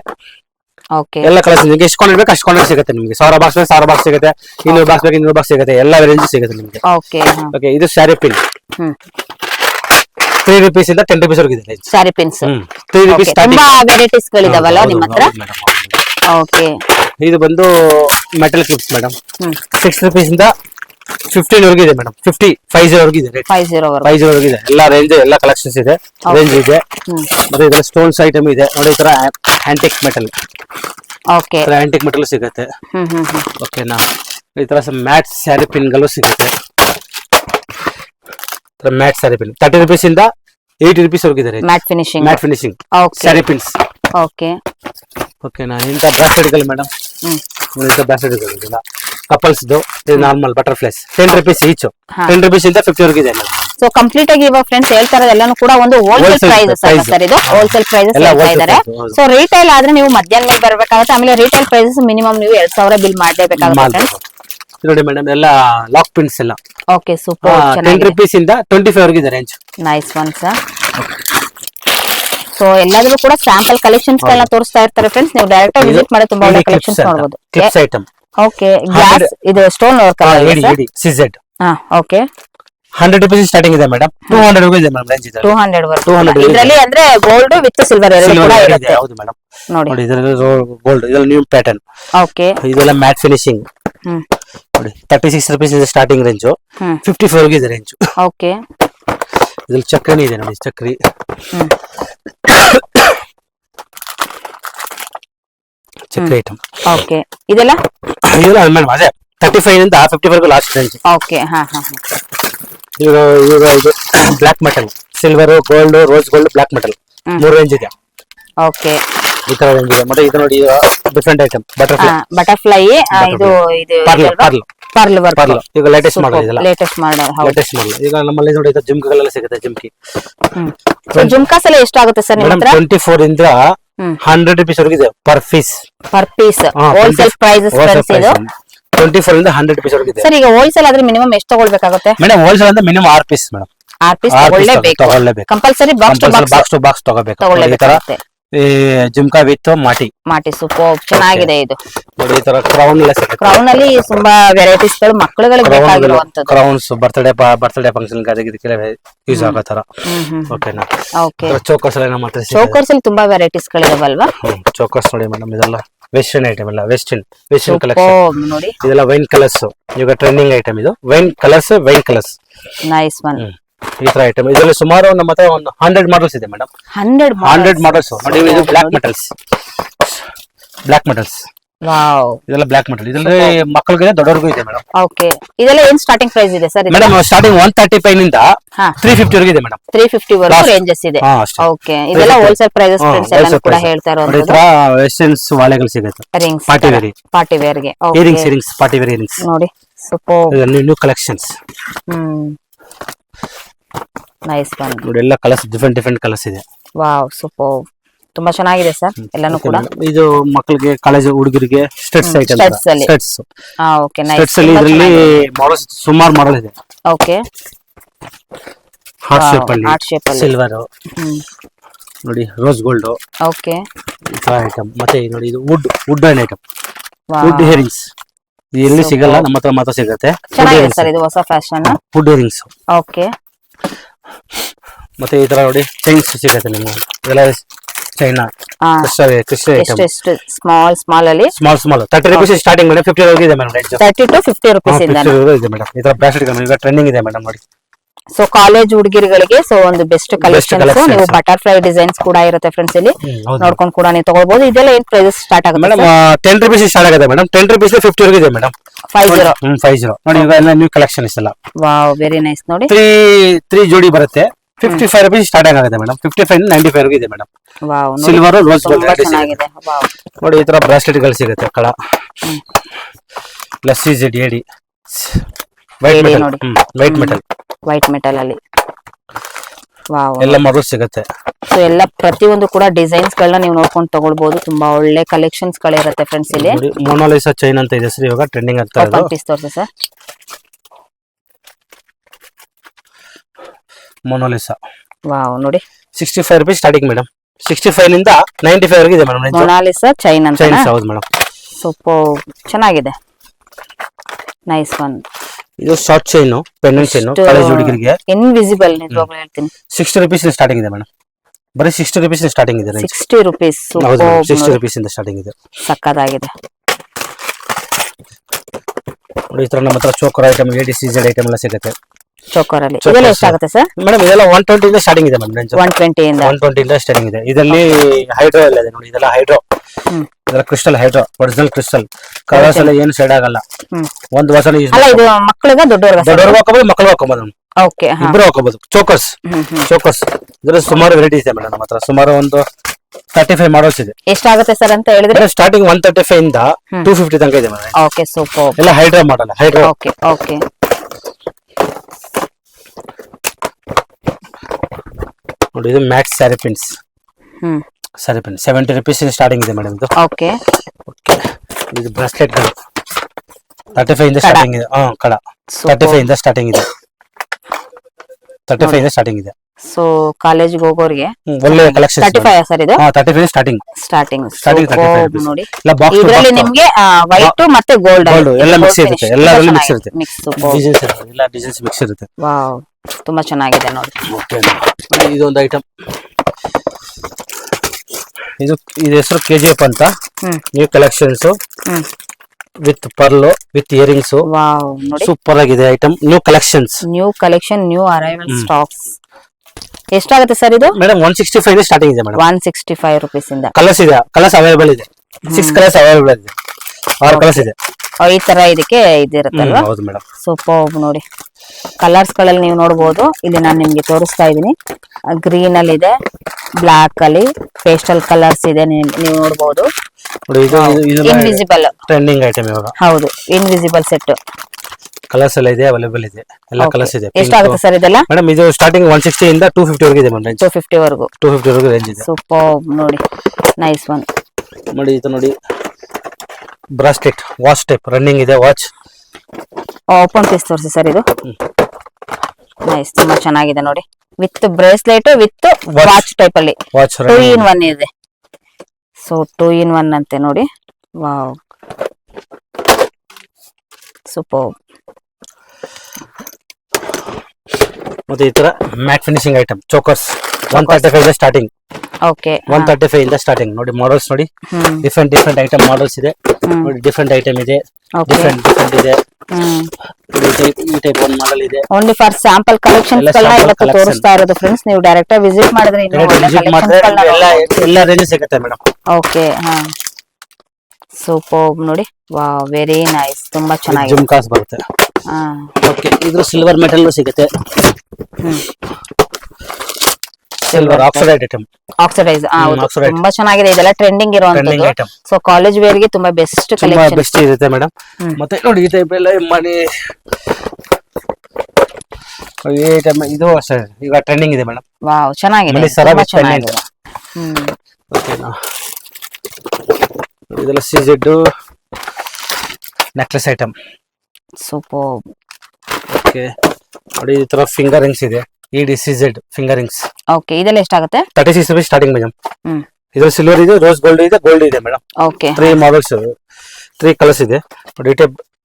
ಓಕೆ ಎಲ್ಲ ಕಳಿಸಿ ನಿಮ್ಗೆ ಎಷ್ಟು ಕೊಂಡು ಬೇಕು ಅಷ್ಟು ಕೊಂಡು ಸಿಗುತ್ತೆ ನಿಮ್ಗೆ. ಸಾವಿರ ಬಾಕ್ಸ್ ಬೇಕು ಸಾವಿರ ಬಾಕ್ಸ್ ಸಿಗುತ್ತೆ ಇನ್ನೂರು ಬಾಕ್ಸ್ ಬೇಕು ಇನ್ನೂರು ಬಾಕ್ಸ್ ಸಿಗುತ್ತೆ ಎಲ್ಲ ರೇಂಜ್ ಸಿಗುತ್ತೆ ನಿಮ್ಗೆ. ಓಕೆ ಇದು sari pin hmm. Three rupees ಇಂದ ಟೆನ್ ರುಪೀಸ್ ವರೆಗೆ ಇದೆ. ಸಾರಿ ಪಿನ್ಸ್ ತ್ರೀ ರುಪೀಸ್ ತುಂಬಾ ವೆರೈಟೀಸ್ ಗಳಿದಾವಲ್ಲ ನಿಮ್ಮ ಹತ್ರ ಓಕೆ ಇದು ಬಂದು metal clips madam six rupees ಇಂದ ಫಿಫ್ಟೀನ್ ವರೆಗೂ ಇದೆ ಮೇಡಮ್ ಫಿಫ್ಟಿ ಫೈವ್ ಜೀರೋ ವರೆಗೂ ಇದೆ ಫೈವ್ ಜೀರೋ ವರ್ಗು. ಫೈವ್ ಜೀರೋ ವರೆಗೂ ಇದೆ. ಎಲ್ಲ ರೇಂಜ್ ಎಲ್ಲ ಕಲೆಕ್ಷನ್ಸ್ ಇದೆ. ರೇಂಜ್ ಇದೆ. ಮತ್ತೆ ಇದರ ಸ್ಟೋನ್ಸ್ ಐಟಮ್ ಇದೆ. ನೋಡಿ ಈ ತರ antique metal okay antique metal ಸಿಗುತ್ತೆ. ಓಕೆನಾ ಈ ತರ ಮ್ಯಾಟ್ ಸ್ಯಾರಿ ಪಿನ್ಗಳು ಸಿಗುತ್ತೆ. Matte sari pin thirty rupees ಇಂದ ಏಯ್ಟಿ ರುಪೀಸ್ ವರೆಗೂ ಇದೆ matte finishing matte finishing sari pins okay ಓಕೆನಾ ಇಂಥ ಬ್ರಾಸ್ಲೆಟ್ಗಳು ಮೇಡಮ್ ಬ್ರಾಸ್ಲೆಟ್ಗಳು ಇದೆಲ್ಲ ಕಪಲ್ಸ್ ಇದು normal butterflies ten rupees each. Ten rupees ಇಂದ ಫಿಫ್ಟಿ ವರೆಗೂ ಇದೆ ಸೊ ಕಂಪ್ಲೀಟ್ ಆಗಿ ಇವಾಗ ಫ್ರೆಂಡ್ಸ್ ಹೇಳ್ತಾರೆ ಎಲ್ಲಾನು ಕೂಡ ಒಂದು ಹೋಲ್ಸೇಲ್ ಪ್ರೈಸ್ ಪ್ರೈಸಸ್. ಸರ್ ಇದು? ಹೋಲ್ಸೇಲ್ ಪ್ರೈಸಸ್ ಹೇಳ್ತಾ ಇದ್ದಾರೆ. ಸೊ ರಿಟೈಲ್ ಆದ್ರೆ ನೀವು ಮಧ್ಯಾಹ್ನ ಮೇಲೆ ಬರಬೇಕಾಗುತ್ತೆ. ಆಮೇಲೆ ರಿಟೈಲ್ ಪ್ರೈಸಸ್ ಮಿನಿಮಮ್ ನೀವು ಎರಡ್ ಸಾವಿರ ಬಿಲ್ ಮಾಡಲೇಬೇಕಾಗುತ್ತೆ ಫ್ರೆಂಡ್ಸ್ ಇದು ನೋಡಿ ಮೇಡಮ್ ಎಲ್ಲ ಲಾಕ್ ಪಿನ್ಸ್ ಎಲ್ಲ. ಓಕೆ ಸೂಪರ್ ಟೆನ್ ಚೆನ್ನಾಗಿದೆ. ರುಪೀಸ್ ಇಂದ ಟ್ವೆಂಟಿ ಫೈವ್ ವರೆಗೂ ಇದೆ range nice one sir so ಎಲ್ಲಾದ್ರೂ ಕೂಡ ಸ್ಯಾಂಪಲ್ ಕಲೆಕ್ಷನ್ಸ್ ಗಳನ್ನ ತೋರಿಸ್ತಾ ಇರ್ತಾರೆ ಫ್ರೆಂಡ್ಸ್ ನೀವು ಡೈರೆಕ್ಟ್ ವಿಸಿಟ್ ಮಾಡಿ ತುಂಬಾ ಒಳ್ಳೆ ಕಲೆಕ್ಷನ್ಸ್ ನೋಡಬಹುದು ಕ್ಲಿಪ್ಸ್ ಐಟಮ್ ಓಕೆ ಗ್ಲಾಸ್ ಇದು ಸ್ಟೋನ್ ವರ್ಕ್ ಇದೆ ಸಿಜೆಡ್ ಹಾ ಓಕೆ ಹಂಡ್ರೆಡ್ ರುಪೀಸ್ ಸ್ಟಾರ್ಟಿಂಗ್ ಇದೆ madam two hundred rupees range ಇದೆ ಟೂ ಹಂಡ್ರೆಡ್ ವರ್ಕ್ 200 ಇದರಲ್ಲಿ ಅಂದ್ರೆ ಗೋಲ್ಡ್ ವಿತ್ ಸಿಲ್ವರ್ ಎರಡು ಕೂಡ ಇರುತ್ತೆ. ಹೌದು ಮೇಡಮ್ ನೋಡಿ. ನೋಡಿ ಇದರಲ್ಲಿ ಗೋಲ್ಡ್ ಇದರಲ್ಲಿ ನ್ಯೂ ಪ್ಯಾಟರ್ನ್ ಓಕೆ ಇದೆಲ್ಲ ಮ್ಯಾಟ್ ಫಿನಿಶಿಂಗ್ ನೋಡಿ ತರ್ಟಿ ಸಿಕ್ಸ್ ರುಪೀಸ್ ಇದೆ ಸ್ಟಾರ್ಟಿಂಗ್ ರೇಂಜ್ ಫಿಫ್ಟಿ ಫೋರ್ ಇದೆ ರೇಂಜ್ ಓಕೆ ಇದ್ರಲ್ಲಿ ಚಕ್ರನೇ ಇದೆ ನೋಡಿ ಚಕ್ರಿ. ಚಕ್ರಿ ಐಟಮ್ ಓಕೆ ಇದೆಲ್ಲ? ಇದೆಲ್ಲ ಮೇಡಮ್ ಅದೇ. ತರ್ಟಿ ಫೈವ್ ಇಂದ ಫಿಫ್ಟಿ ವರೆಗೂ ಲಾಸ್ಟ್ ರೇಂಜ್ ಓಕೆ ಹಾ ಹಾ ಇವಾಗ ಇವಾಗ ಇದು black metal silver gold rose gold black metal ಮೂರು ರೇಂಜ್ ಇದೆ. ಓಕೆ ಈ ತರ ಮತ್ತೆ ಇದು ನೋಡಿ ಡಿಫ್ರೆಂಟ್ ಐಟಮ್ ಬಟರ್ಫ್ಲೈ ಬಟರ್ಫ್ಲೈ ಇದು ಇದು ಪರ್ಲ್ ಪರ್ಲ್ ಪರ್ಲ್ ಪರ್ಲ್ ಈಗ ಲೇಟೆಸ್ಟ್ ಮಾಡಲ್ ಇದೆಲ್ಲ ಲೇಟೆಸ್ಟ್ ಮಾಡಲ್ ಲೇಟೆಸ್ಟ್ ಮಾಡಲ್ ಈಗ ನಮ್ಮಲ್ಲಿ ನೋಡಿ ಇದು ಜುಮ್ಕಿಗಳೆಲ್ಲ ಸಿಗುತ್ತೆ ಜುಮ್ಕಿ ಜುಮ್ಕಾಸ್ ಎಲ್ಲ ಎಷ್ಟಾಗುತ್ತೆ ಸರ್ ನಿಮ್ಮ ಹತ್ರ? ಟ್ವೆಂಟಿ ಫೋರ್ ಇಂದ ಹಂಡ್ರೆಡ್ ರುಪೀಸ್ ವರೆಗೂ ಇದೆ per piece per piece wholesale prices ಇದು. ಟ್ವೆಂಟಿ ಫೋರ್ ಇಂದ ಹಂಡ್ರೆಡ್ ರುಪೀಸ್ ವರೆಗೂ ಇದೆ. ಸರ್ ಈಗ ಹೋಲ್ಸೇಲ್ ಆದ್ರೆ ಮಿನಿಮಮ್ ಎಷ್ಟು ತಗೊಳ್ಬೇಕಾಗುತ್ತೆ? ಮೇಡಮ್ ಹೋಲ್ಸೇಲ್ ಅಂದ್ರೆ ಮಿನಿಮಮ್ ಆರ್ ಪೀಸ್ ಮೇಡಮ್ ಆರ್ piece ತಗೊಳ್ಳೇಬೇಕು compulsory box two box box two box ತಗೋಬೇಕು. ಈ ತರ ಈ ಜುಮ್ಕಾ ವಿತ್ ಮಾಟಿ. ಮಾಟಿ ಸೂಪರ್ ಚೆನ್ನಾಗಿದೆ ಇದು. ನೋಡಿ ಈ ತರ ಕ್ರೌನ್ ಕ್ರೌನ್ ಅಲ್ಲಿ ತುಂಬಾ ವೆರೈಟೀಸ್ಗಳು ಮಕ್ಕಳುಗಳಿಗೆ ಬೇಕಾಗಿರುವಂತದ್ದು ಕ್ರೌನ್ಸ್ ಬರ್ತ್ಡೇ ಬರ್ತ್ಡೇ ಫಂಕ್ಷನ್ ಅದಕ್ಕೆಲ್ಲ ಯೂಸ್ ಆಗೋ ತರ. ಓಕೆನಾ ಓಕೆ ಚೋಕರ್ಸ್ ಎಲ್ಲ ನಮ್ಮ ಹತ್ರ ಚೋಕರ್ಸ್ ಅಲ್ಲಿ ತುಂಬಾ ವೆರೈಟೀಸ್ ಗಳಿದಾವಲ್ವಾ ಚೋಕರ್ಸ್ ನೋಡಿ ಮೇಡಮ್ ಇದೆಲ್ಲ ವೆಸ್ಟರ್ನ್ ಐಟಮ್ ಎಲ್ಲ ವೆಸ್ಟರ್ನ್ ವೆಸ್ಟರ್ನ್ ಕಲೆಕ್ಷನ್ ನೋಡಿ. ಇದೆಲ್ಲ ವೈನ್ ಕಲರ್ಸ್ ಈಗ ಟ್ರೆಂಡಿಂಗ್ ಐಟಮ್ ಇದು. Wine colours wine colours nice one ಈ ತರ ಐಟಮ್ ಇದರಲ್ಲಿ ಸುಮಾರು ನಮ್ಮ ಹತ್ರ ಒಂದು ಹಂಡ್ರೆಡ್ ಮಾಡಲ್ಸ್ ಇದೆ madam hundred hundred models black metals black metals wow ಇದೆಲ್ಲ ಬ್ಲಾಕ್ ಮೆಟಲ್ ಇದರಲ್ಲಿ ಮಕ್ಕಳಿಗೆ ದೊಡ್ಡವರಿಗೂ ಇದೆ ಮೇಡಮ್ ಓಕೆ ಇದೆಲ್ಲ ಏನ್ ಸ್ಟಾರ್ಟಿಂಗ್ ಪ್ರೈಸ್ ಇದೆ sir madam starting one thirty ಫೈವ್ನಿಂದ three fifty ವರೆಗೂ ಇದೆ ಮೇಡಮ್ ತ್ರೀ ಫಿಫ್ಟಿ ವರೆಗೂ. ರೇಂಜಸ್ ಇದೆ. ಓಕೆ ಇದೆಲ್ಲ ಹೋಲ್ಸೇಲ್ ಪ್ರೈಸಸ್ ಫ್ರೆಂಡ್ಸ್ ಎಲ್ಲ ಕೂಡ ಹೇಳ್ತಾ ಇರೋದು. ಎಸೆನ್ಸ್ ವಾಲೆಗಳು ಸಿಗುತ್ತೆ. Rings party wear party okay earrings earrings party wear earrings ನೋಡಿ super new collections hmm. Nice one ನೋಡಿ ಎಲ್ಲ ಕಲರ್ಸ್ ಡಿಫ್ರೆಂಟ್ ಡಿಫ್ರೆಂಟ್ ಕಲರ್ಸ್ ಇದೆ. ವಾವ್ ಸೂಪರ್ ತುಂಬಾ ಚೆನ್ನಾಗಿದೆ ಸರ್ ಎಲ್ಲಾನು ಕೂಡ. ಇದು ಮಕ್ಕಳಿಗೆ ಕಾಲೇಜ್ ಹುಡುಗರಿಗೆ ಸ್ಟಡ್ಸ್ ಐಟಮ್. ಸ್ಟೆಟ್ಸ್ ಹಾ ಓಕೆ ನೈಸ್ ಸ್ಟಡ್ಸ್ ಅಲ್ಲಿ ಇದರಲ್ಲಿ ಮಾಡಲ್ಸ್ ಸುಮಾರು ಮಾಡಲ್ ಇದೆ. ಓಕೆ ಹಾರ್ಟ್ ಶೇಪ್ ಅಲ್ಲಿ. ಹಾರ್ಟ್ ಶೇಪ್ ಅಲ್ಲಿ. ಸಿಲ್ವರ್ ನೋಡಿ ರೋಸ್ ಗೋಲ್ಡ್ ಓಕೆ ಐಟಮ್ ಮತ್ತೆ ನೋಡಿ ಇದು ವುಡ್ ವುಡ್ ಐನ್ ಐಟಮ್ ವುಡ್ ಹೇರಿಂಗ್ಸ್ ಎಲ್ಲಿ ಸಿಗಲ್ಲ ನಮ್ಮ ಹತ್ರ ಮಾತ್ರ ಸಿಗುತ್ತೆ. ಚೆನ್ನಾಗಿದೆ ಸರ್ ಇದು ಹೊಸ ಫ್ಯಾಷನ್ ವುಡ್ ಹೇರಿಂಗ್ಸ್ ಓಕೆ ಮತ್ತೆ ಈ ತರ ನೋಡಿ ಚೈನ್ಸ್ ಸಿಗುತ್ತೆ ನಿಮ್ಗೆ. ಇದೆಲ್ಲ ಚೈನಾ. ಎಷ್ಟು ಸ್ಮಾಲ್ ಸ್ಮಾಲ್ ಅಲ್ಲಿ? Small small thirty rupees starting madam fifty ಇದೆ madam thirty two fifty rupees ಇದೆ ಮೇಡಮ್ ಈ ತರ ಬ್ರಾಸ್ಲೆಟ್ ಈಗ ಟ್ರೆಂಡಿಂಗ್ ಇದೆ ಮೇಡಮ್ ನೋಡಿ. ಸೊ ಕಾಲೇಜ್ ಹುಡುಗಿರುಗಳಿಗೆ ಸೊ ಒಂದು ಬೆಸ್ಟ್ collections. ನೀವು ಬಟರ್ಫ್ಲೈ ಡಿಸೈನ್ಸ್ ಕೂಡ ಇರುತ್ತೆ ಫ್ರೆಂಡ್ಸ್ ಇಲ್ಲಿ. ನೋಡ್ಕೊಂಡು ಕೂಡ ನೀವು ತಗೋಬಹುದು ಇದೆಲ್ಲ ಏನ್ ಪ್ರೈಸಸ್ ಸ್ಟಾರ್ಟ್ ಆಗುತ್ತೆ ಮೇಡಮ್ ಟೆನ್ ರುಪೀಸ್ ಸ್ಟಾರ್ಟ್ ಆಗುತ್ತೆ madam ten rupees fifty rupees ಇದೆ madam five zero hmm five zero ನೋಡಿ ಇವೆಲ್ಲ ನ್ಯೂ ಕಲೆಕ್ಷನ್ ಎಲ್ಲ ವಾವ್ ವೆರಿ ನೈಸ್ ನೋಡಿ. ತ್ರೀ ತ್ರೀ ಜೋಡಿ ಬರುತ್ತೆ. ಫಿಫ್ಟಿ ಫೈವ್ ರುಪೀಸ್ ಸ್ಟಾರ್ಟ್ ಆಗುತ್ತೆ madam fifty five ninety five ಇದೆ ಮೇಡಮ್ ಸಿಲ್ವರ್ ರೋಸ್ ನೋಡಿ ಈ ತರ ಬ್ರಾಸ್ಲೆಟ್ಗಳು ಸಿಗುತ್ತೆ ಕಳ. Lassi Z AD white metal. White metal white metal ಅಲ್ಲಿ. ವಾವ್ ಎಲ್ಲ ಮಾಡಲ್ ಸಿಗುತ್ತೆ. ಸೊ ಎಲ್ಲ ಪ್ರತಿಯೊಂದು ಕೂಡ ಡಿಸೈನ್ಸ್ ಗಳನ್ನ ನೀವು ನೋಡ್ಕೊಂಡು ತಗೊಳ್ಬಹುದು ತುಂಬಾ ಒಳ್ಳೆ ಕಲೆಕ್ಷನ್ಸ್ ಗಳಿರುತ್ತೆ ಫ್ರೆಂಡ್ಸ್ ಇಲ್ಲಿ. ಮೊನಾಲಿಸಾ ಚೈನ್ ಅಂತ ಇದೆ ಸರ್ ಇವಾಗ ಟ್ರೆಂಡಿಂಗ್ ಆಗ್ತಾ ಪೀಸ್ ತೋರಿಸಿ ಸರ್. ಮೊನಾಲಿಸಾ ವಾವ್ ನೋಡಿ. Sixty five rupees starting madam sixty ಫೈವ್ನಿಂದ ninety five ವರೆಗೂ ಇದೆ ಮೇಡಮ್ ಮೊನಾಲಿಸಾ ಚೈನ್ ಅಂತ ಚೈನ್ಸ್ ಹೌದು ಮೇಡಮ್ ಸೂಪರ್ ಚೆನ್ನಾಗಿದೆ. ನೈಸ್ ಒನ್ ಇದು short chain pendant chain college ಹುಡುಗರಿಗೆ. ಇನ್ವಿಸಿಬಲ್ ನಿಜವಾಗ್ಲೂ ಹೇಳ್ತೀನಿ. ಸಿಕ್ಸ್ಟಿ ರುಪೀಸ್ ಸ್ಟಾರ್ಟಿಂಗ್ ಇದೆ ಮೇಡಮ್ ಬರೀ ಸಿಕ್ಸ್ಟಿ ರುಪೀಸ್ ಸ್ಟಾರ್ಟಿಂಗ್ ಇದೆ ಸಿಕ್ಸ್ಟಿ ರುಪೀಸ್ ಹೌದು ಸಿಕ್ಸ್ಟಿ ರುಪೀಸ್ ಇಂದ ಸ್ಟಾರ್ಟಿಂಗ್ ಇದೆ. ಸಕ್ಕದಾಗಿದೆ ನೋಡಿ ಈ ತರ ನಮ್ಮ ಹತ್ರ ಚೋಕರ್ ಐಟಮ್ ಸೀಸೆಡ್ ಐಟಮ್ ಎಲ್ಲ ಸಿಗುತ್ತೆ. ಚೋಕರ್ ಅಲ್ಲಿ Chokers. ಇದೆಲ್ಲ ಎಷ್ಟಾಗುತ್ತೆ ಸರ್ ಮೇಡಮ್ ಇದೆಲ್ಲ ಒನ್ ಟ್ವೆಂಟಿ ಇಂದ ಸ್ಟಾರ್ಟಿಂಗ್ ಇದೆ ಮೇಡಮ್ ಒನ್ ಟ್ವೆಂಟಿ ಇಂದ ಒನ್ ಟ್ವೆಂಟಿ ಇಂದ ಸ್ಟಾರ್ಟಿಂಗ್ ಇದೆ. ಇದರಲ್ಲಿ ಹೈಡ್ರೋ ಎಲ್ಲ ಇದೆ ನೋಡಿ ಇದೆಲ್ಲ ಹೈಡ್ರೋ. ಇದೆಲ್ಲ crystal hydro original crystal colours ಎಲ್ಲ ಏನು ಸೈಡ್ ಆಗಲ್ಲ. ಒಂದು ವರ್ಷ ಯೂಸ್ ಅಲ್ಲ ಇದು ಮಕ್ಕಳಿಗ ದೊಡ್ಡವ್ರಿಗ ಸರ್? ದೊಡ್ಡವ್ರಿಗೆ ಹಾಕೋಬಹುದು ಮಕ್ಕಳು ಹಾಕೋಬಹುದು ಓಕೆ ಇಬ್ರು ಹಾಕೋಬಹುದು ಚೋಕಸ್ ಚೋಕಸ್ ಇದ್ರ ಸುಮಾರು ವೆರೈಟಿ ಇದೆ ಮೇಡಮ್ ಹತ್ರ. ಸುಮಾರು ಒಂದು ತರ್ಟಿ ಫೈವ್ ಮಾಡಲ್ಸ್ ಇದೆ. ಎಷ್ಟಾಗುತ್ತೆ ಸರ್ ಅಂತ ಹೇಳಿದ್ರೆ? ಸ್ಟಾರ್ಟಿಂಗ್ ಒನ್ ತರ್ಟಿ ಫೈವ್ ಇಂದ. ಟೂ ಫಿಫ್ಟಿ ತನಕ ಇದೆ ಮೇಡಮ್ ಓಕೆ ಸೂಪರ್ ಎಲ್ಲ hydra model hydra okay okay. ನೋಡಿ ಇದು matte sari pins hmm. Sari ಬನ್ನಿ. ಸೆವೆಂಟಿ ರುಪೀಸ್ ಸ್ಟಾರ್ಟಿಂಗ್ ಇದೆ ಮೇಡಮ್ ಇದು. ಓಕೆ ಓಕೆ ಇದು ಬ್ರಾಸ್ಲೆಟ್ಗಳು ತರ್ಟಿ ಫೈವ್ ಇಂದ ಸ್ಟಾರ್ಟಿಂಗ್ ಇದೆ. ಹಾ ಕಡ. ತರ್ಟಿ ಫೈವ್ ಇಂದ ಸ್ಟಾರ್ಟಿಂಗ್ ಇದೆ. ತರ್ಟಿ ಫೈವ್ ಇಂದ ಸ್ಟಾರ್ಟಿಂಗ್ ಇದೆ. ಸೊ ಕಾಲೇಜ್ಗೆ ಹೋಗೋರಿಗೆ ಒಳ್ಳೆ ಕಲೆಕ್ಷನ್ ತರ್ಟಿ ಫೈವ್ ಸರ್ ಇದು? ಹಾ thirty five starting starting starting 35 rupees. ನೋಡಿ. ಇಲ್ಲ ಬಾಕ್ಸ್ ಇದರಲ್ಲಿ ನಿಮಗೆ ವೈಟ್ ಮತ್ತೆ ಗೋಲ್ಡ್ ಗೋಲ್ಡ್ ಎಲ್ಲ ಮಿಕ್ಸ್ ಇರುತ್ತೆ, ಎಲ್ಲರಲ್ಲಿ ಮಿಕ್ಸ್ ಇರುತ್ತೆ. ಮಿಕ್ಸ್ ಡಿಸೈನ್ಸ್ ಇರುತ್ತೆ ಎಲ್ಲ ಡಿಸೈನ್ಸ್ ಮಿಕ್ಸ್ ಇರುತ್ತೆ. ವಾವ್ ತುಂಬಾ ಚೆನ್ನಾಗಿದೆ ನೋಡಿ. ಓಕೆ ಇದೊಂದು ಐಟಮ್ ಇದು ಇದು ಹೆಸರು ಕೆ ಜಿ ಎಫ್ ಅಂತ. ಹ್ಮ್. New collections hmm. With pearl with earrings wow ನೋಡಿ. ಸೂಪರ್ ಆಗಿದೆ item new collections new collection new arrival stocks ಎಷ್ಟಾಗುತ್ತೆ ಸರ್ ಇದು? Madam one sixty five starting ಇದೆ madam one sixty five rupees ಇಂದ. ಕಲರ್ಸ್ ಇದೆ. ಕಲರ್ಸ್ ಅವೈಲೇಬಲ್ ಇದೆ. Six colours available ಇದೆ. ಆರು ಕಲರ್ಸ್ ಇದೆ. ಈ ತರ ಇದಕ್ಕೆ ಇದಿರುತ್ತಲ್ವಾ? ಹ್ಮ್, ಹೌದು ಮೇಡಮ್ ಸೂಪರ್ ನೋಡಿ. ಕಲರ್ಸ್ಗಳಲ್ಲಿ ನೀವು ನೋಡಬಹುದು ಇಲ್ಲಿ ನಾನು ನಿಮ್ಗೆ ತೋರಿಸ್ತಾ ಇದೀನಿ ಗ್ರೀನ್ ಅಲ್ಲಿ ಇದೆ ಬ್ಲಾಕ್ ಅಲ್ಲಿ ಪೇಸ್ಟಲ್ ಕಲರ್ಸ್ ಇದೆ ನೀವ್- ನೋಡಬಹುದು ಇನ್ವಿಸಿಬಲ್ ಟ್ರೆಂಡಿಂಗ್ ಐಟಮ್ ಇವಾಗ. ಹೌದು ಇನ್ವಿಸಿಬಲ್ ಸೆಟ್ ಕಲರ್ಸ್ ಎಲ್ಲ ಇದೆ ಅವೈಲೇಬಲ್ ಇದೆ. ಎಲ್ಲ ಕಲರ್ಸ್ ಇದೆ. ಎಷ್ಟಾಗುತ್ತೆ ಸರ್ ಇದೆಲ್ಲ? ಮೇಡಮ್ ಇದು ಸ್ಟಾರ್ಟಿಂಗ್ ಒನ್ ಸಿಕ್ಸ್ಟಿ ಇಂದ ಟೂ ಫಿಫ್ಟಿ ವರೆಗೆ ಇದೆ ಮೇಡಮ್ ಟೂ ಫಿಫ್ಟಿ ವರೆಗೂ. ಟೂ ಫಿಫ್ಟಿ ವರೆಗೂ ರೇಂಜ್ ಇದೆ. ಸೂಪರ್ ನೋಡಿ ನೈಸ್ ಒನ್ ನೋಡಿ ಇದು ನೋಡಿ. ಬ್ರಾಸ್ಲೆಟ್ ವಾಚ್ ಟೈಪ್ ರನ್ನಿಂಗ್ ಇದೆ ವಾಚ್ ಓಪನ್ ಪೀಸ್ ತೋರಿಸಿ ಸರ್ ಇದು. ನೈಸ್ ತುಂಬಾ ಚೆನ್ನಾಗಿದೆ ನೋಡಿ. With bracelet with watch type ಅಲ್ಲಿ. ವಾಚ್ ಟೂ ಇನ್ ಒನ್ ಇದೆ. ಸೊ ಟೂ ಇನ್ ಒನ್ ಅಂತೆ ನೋಡಿ. ವಾವ್ ಸೂಪರ್ ಮತ್ತೆ ಈ ತರ matte finishing item chokers one thirty five starting okay one thirty five ಇಂದ ಸ್ಟಾರ್ಟಿಂಗ್ ನೋಡಿ ಮಾಡಲ್ಸ್ ನೋಡಿ. ಡಿಫ್ರೆಂಟ್ ಡಿಫ್ರೆಂಟ್ ಐಟಮ್ ಮಾಡಲ್ಸ್ ಇದೆ. ನೋಡಿ ಡಿಫ್ರೆಂಟ್ ಐಟಮ್ ಇದೆ. ಡಿಫ್ರೆಂಟ್ ಡಿಫ್ರೆಂಟ್ ಇದೆ. ಈ ಟೈಪ್ ಒಂದು ಮಾಡಲ್ ಇದೆ. ಓನ್ಲಿ ಫಾರ್ ಸ್ಯಾಂಪಲ್ ಕಲೆಕ್ಷನ್ ಎಲ್ಲ ಗಳನ್ನ sample ಇವತ್ತು collection. ತೋರಿಸ್ತಾ ಇರೋದು ಫ್ರೆಂಡ್ಸ್ ನೀವು ಡೈರೆಕ್ಟ್ ಆಗಿ ವಿಸಿಟ್ ಮಾಡಿದ್ರೆ ಇನ್ನೂ ಒಳ್ಳೆ ವಿಸಿಟ್ ಮಾಡಿದ್ರೆ collections ಎಲ್ಲ ಗಳನ್ನ ಎಲ್ಲ ರೇಂಜ್ ಸಿಗುತ್ತೆ ಮೇಡಮ್ ಓಕೆ ಹಾ. ಸೂಪರ್ ನೋಡಿ. ವಾ ವೆರಿ ನೈಸ್ ತುಂಬಾ ಚೆನ್ನಾಗಿದೆ. ಜುಮ್ಕಾಸ್ ಬರುತ್ತೆ. ಹಾ. ಓಕೆ ಇದ್ರ ಸಿಲ್ವರ್ ಮೆಟಲ್ ಸಿಗುತ್ತೆ. ಹ್ಮ್. Silver oxidised item oxidise. ತುಂಬಾ ಚೆನ್ನಾಗಿದೆ. ಇದೆಲ್ಲ ಟ್ರೆಂಡಿಂಗ್ ಇರುವಂತದ್ದು ಐಟಮ್ ಸೊ ಕಾಲೇಜ್ ವೇರ್ಗೆ ತುಂಬಾ ಬೆಸ್ಟ್ ತುಂಬಾ ಕಲೆಕ್ಷನ್ ಬೆಸ್ಟ್ ಇರುತ್ತೆ ಮೇಡಮ್. ಮತ್ತೆ ನೋಡಿ ಈ ಟೈಪ್ ಎಲ್ಲ ಮನಿ ಈ ಟೈಮ್ ಇದು ಅಷ್ಟೇ. ಈಗ ಟ್ರೆಂಡಿಂಗ್ ಇದೆ ಮೇಡಮ್ ವಾವ್ ಚೆನ್ನಾಗಿದೆ. ಮನೆ ಸರ ತುಂಬಾ with pendant. ಚೆನ್ನಾಗಿದೆ. ಹ್ಮ್. ಓಕೆನಾ ಇದೆಲ್ಲ CZ necklace item super okay ನೋಡಿ ಈ ತರ ಫಿಂಗರ್ ರಿಂಗ್ಸ್ ಇದೆ. E D CZ finger rings okay ಇದೆಲ್ಲ ಎಷ್ಟಾಗುತ್ತೆ? Thirty six rupees starting madam. Hmm. ಇದು ಸಿಲ್ವರ್ ಇದೆ ರೋಸ್ ಗೋಲ್ಡ್ ಇದೆ ಗೋಲ್ಡ್ ಇದೆ madam. Okay three models three colours ಇದೆ. ನೋಡಿ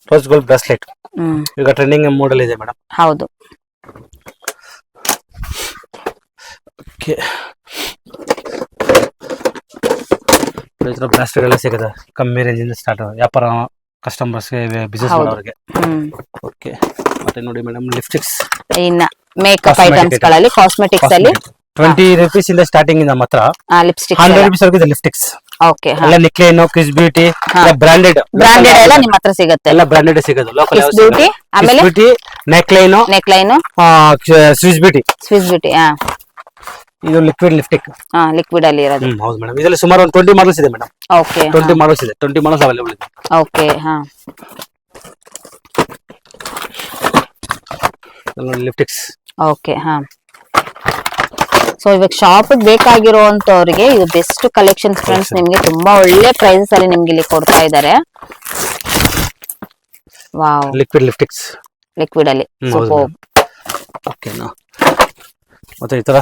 ರೋಸ್ ಗೋಲ್ಡ್ ಬ್ರಾಸ್ಲೆಟ್ ಹ್ಮ್. ಈಗ ಟ್ರೆಂಡಿಂಗ್ ಮಾಡೆಲ್ ಇದೆ ಮೇಡಮ್. ಹೌದು. ಓಕೆ ಈ ತರ ಬ್ರಾಸ್ಲೆಟ್ ಎಲ್ಲ ಸಿಗುತ್ತೆ. ಕಮ್ಮಿ ರೇಂಜ್ ಇಂದ ಸ್ಟಾರ್ಟ್ ವ್ಯಾಪಾರ ಕಸ್ಟಮರ್ಸ್ಗೆ ಬಿಸ್ನೆಸ್. ಮಾಡೋರಿಗೆ. ಹ್ಮ್. ಓಕೆ ಮತ್ತೆ ನೋಡಿ ಮೇಡಮ್ ಲಿಪ್ಸ್ಟಿಕ್ಸ್ ಇನ್ನ. ಮೇಕಪ್ ಅಪ್ ಐಟಮ್ಸ್ಗಳಲ್ಲಿ ಕಾಸ್ಮೆಟಿಕ್ಸ್ ಅಲ್ಲಿ. ಟ್ವೆಂಟಿ ರುಪೀಸ್ ಇಂದ ಸ್ಟಾರ್ಟಿಂಗ್ ನಮ್ಮ ಹತ್ರ ಲಿಪ್ಸ್ಟಿಕ್ ಹಂಡ್ರೆಡ್ ರುಪೀಸ್ ವರೆಗೂ ಲಿಪ್ಸ್ಟಿಕ್ಸ್ ಓಕೆ ಎಲ್ಲ ನಿಕ್ಲೇನು ಕಿಸ್ ಬ್ಯೂಟಿ. ಬ್ರಾಂಡೆಡ್ ಬ್ರಾಂಡೆಡ್ ಎಲ್ಲ ನಿಮ್ಮ ಹತ್ರ ಸಿಗುತ್ತೆ. ಎಲ್ಲ ಬ್ರಾಂಡೆಡ್ ಸಿಗೋದು ಲೋಕಲ್ ಬ್ಯೂಟಿ ಆಮೇಲೆ? Beauty neckline neck line Swiss Beauty Swiss Beauty ಹಾ. ಇದು ಲಿಕ್ವಿಡ್ ಲಿಪ್ಟಿಕ್ ಹಾ ಲಿಕ್ವಿಡ್ ಅಲ್ಲಿ ಇರೋದು. ಹೌದು ಮೇಡಮ್ ಇದರಲ್ಲಿ ಸುಮಾರು ಒಂದು ಟ್ವೆಂಟಿ ಮಾಡಲ್ಸ್ ಇದೆ ಮೇಡಮ್ ಓಕೆ ಟ್ವೆಂಟಿ ಮಾಡಲ್ಸ್ ಇದೆ. ಟ್ವೆಂಟಿ ಮಾಡಲ್ಸ್ ಅವೈಲೇಬಲ್ ಇದೆ. ಓಕೆ ಹಾ. ಲಿಪ್ಟಿಕ್ಸ್ ಓಕೆ ಹಾ. ಸೊ ಇವಾಗ ಶಾಪ್ ಬೇಕಾಗಿರುವಂತವ್ರಿಗೆ ಇದು ಬೆಸ್ಟ್ ಕಲೆಕ್ಷನ್ ಫ್ರೆಂಡ್ಸ್ ನಿಮ್ಗೆ ತುಂಬಾ ಒಳ್ಳೆ ಪ್ರೈಸಸ್ ಅಲ್ಲಿ ನಿಮ್ಗೆ ಇಲ್ಲಿ ಕೊಡ್ತಾ ಇದ್ದಾರೆ ವಾವ್ ಲಿಕ್ವಿಡ್ ಲಿಪ್ಟಿಕ್ಸ್ ಲಿಕ್ವಿಡ್ ಅಲ್ಲಿ. ಓಕೆ ಸೂಪರ್ ಓಕೆನಾ ಮತ್ತೆ ಈ ತರ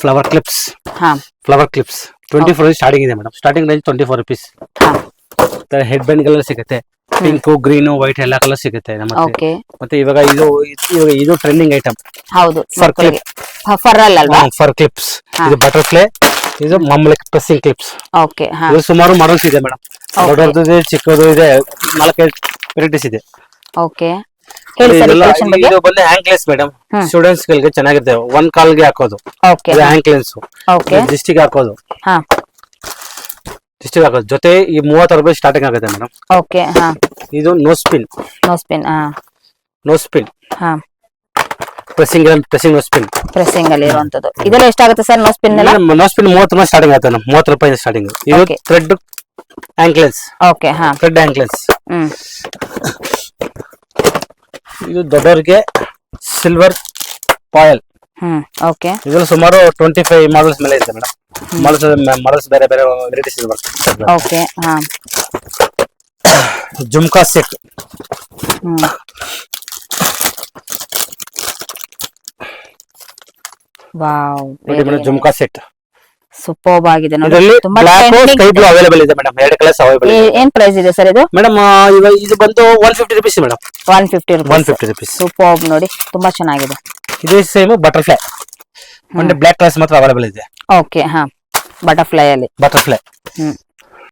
ಫ್ಲವರ್ ಕ್ಲಿಪ್ಸ್ ಹಾ. Flower clips twenty four starting ಇದೆ madam starting range twenty four rupees head band ಗೆಲ್ಲ ಸಿಗುತ್ತೆ. ಪಿಂಕ್ ಗ್ರೀನ್ ವೈಟ್ ಎಲ್ಲ ಕಲರ್ ಸಿಗುತ್ತೆ ನಮ್ಮ ಹತ್ರ. ಓಕೆ ಮತ್ತೆ ಇವಾಗ ಇದು ಇವಾಗ ಇದು ಟ್ರೆಂಡಿಂಗ್ ಐಟಮ್ ಹೌದು Fur ಮಕ್ಕಳಿಗೆ. ಫರ್ ಅಲ್ವಾ? ಫರ್ ಕ್ಲಿಪ್ಸ್ ಹಾ. ಇದು ಬಟರ್ಫ್ಲೈ ಇದು ಮಾಮೂಲಿ ಪ್ರೆಸ್ಸಿಂಗ್ ಕ್ಲಿಪ್ಸ್ ಓಕೆ ಹಾ. ಇದು ಸುಮಾರು ಮಾಡಲ್ಸ್ ಇದೆ ಮೇಡಮ್ Okay. ದೊಡ್ಡದು ಇದೆ ಚಿಕ್ಕದು ಇದೆ ನಾಲ್ಕೈದು ವೆರೈಟೀಸ್ ಇದೆ. ಓಕೆ ಹೇಳಿ ಸರ್ ಇದೆಲ್ಲ- ಕಲೆಕ್ಷನ್ ಬಗ್ಗೆ. ಇದು ಬಂದು ಮೇಡಮ್ ಹ್ಮ್. ಸ್ಟೂಡೆಂಟ್ಸ್ ಗಳಿಗೆ ಚೆನ್ನಾಗಿರುತ್ತೆ ಒನ್ ಕಾಲ್ಗೆ ಹಾಕೋದು. ಓಕೆ ಇದು ಓಕೆ ಡಿಸ್ಟಿಕ್ ಹಾಕೋದು. ಹಾ. ಹಾಕೋದು ಜೊತೆ ಈ ಮೂವತ್ತು ರೂಪಾಯಿ ಸ್ಟಾರ್ಟಿಂಗ್ ಆಗುತ್ತೆ ಮೇಡಮ್ ಓಕೆ ಹಾ. ಇದು ನೋ ಸ್ಪಿನ್ ನೋ ಸ್ಪಿನ್ ಹಾ. ನೋ ಸ್ಪಿನ್ ಹಾ. Pressing pressing no spin pressing ಅಲ್ಲಿ ಇರುವಂತದ್ದು. ಇದೆಲ್ಲ ಎಷ್ಟಾಗುತ್ತೆ ಸರ್ ನೋ ಸ್ಪಿನ್ ಎಲ್ಲ ನೋ ಸ್ಪಿನ್ ಮೂವತ್ತು ರೂಪಾಯಿ ಸ್ಟಾರ್ಟಿಂಗ್ ಆಗುತ್ತೆ ನಮ್ ಮೂವತ್ತು ರೂಪಾಯಿ ಸ್ಟಾರ್ಟಿಂಗ್ ಇದು Okay. ಥ್ರೆಡ್ ಓಕೆ ಹಾ. ಥ್ರೆಡ್ ಆಂಕ್ಲೆನ್ಸ್ ಹ್ಮ್. ಇದು ದೊಡ್ಡವರಿಗೆ ಸಿಲ್ವರ್ ಪಾಯಲ್ ಹ್ಮ್ ಓಕೆ ಇದ್ರಲ್ಲಿ ಸುಮಾರು ಟ್ವೆಂಟಿ ಫೈವ್ ಮಾಡಲ್ಸ್ ಮೇಲೆ ಇದೆ ಮೇಡಮ್ ಮಾಡಲ್ಸ್ ಮಾಡಲ್ಸ್ ಬೇರೆ ಬೇರೆ ವೆರೈಟೀಸ್ ಬರ್ತದೆ ಓಕೆ ಹಾ. ಜುಮ್ಕಾ ಸೆಟ್. ಹ್ಮ್. ವಾವ್ ನೋಡಿ ಮೇಡಮ್ ಜುಮ್ಕಾ ಸೆಟ್. ಸೂಪರ್ಬ್ ಆಗಿದೆ ನೋಡಿ. ಇದರಲ್ಲಿ ತುಂಬಾ ಬ್ಲಾಕ್ ಸ್ಕೈ ಬ್ಲೂ ಅವೈಲೇಬಲ್ ಇದೆ ಮೇಡಮ್. ಎರಡು ಕಲರ್ಸ್ ಅವೈಲೇಬಲ್ ಇದೆ. ಏನ್ ಪ್ರೈಸ್ ಇದೆ ಸರ್ ಇದು? ಮೇಡಮ್ ಇದು ಬಂದು one fifty rupees madam. One fifty one rupees fifty rupees superb ನೋಡಿ ತುಂಬಾ ಚೆನ್ನಾಗಿದೆ. ಇದೇ ಸೇಮ್ ಬಟರ್ಫ್ಲೈ ಒಂದು ಬ್ಲಾಕ್ ಕಲರ್ಸ್ ಮಾತ್ರ ಅವೈಲೇಬಲ್ ಇದೆ. ಓಕೆ ಹಾ. ಬಟರ್ಫ್ಲೈ ಅಲ್ಲಿ. ಬಟರ್ಫ್ಲೈ ಹ್ಮ್.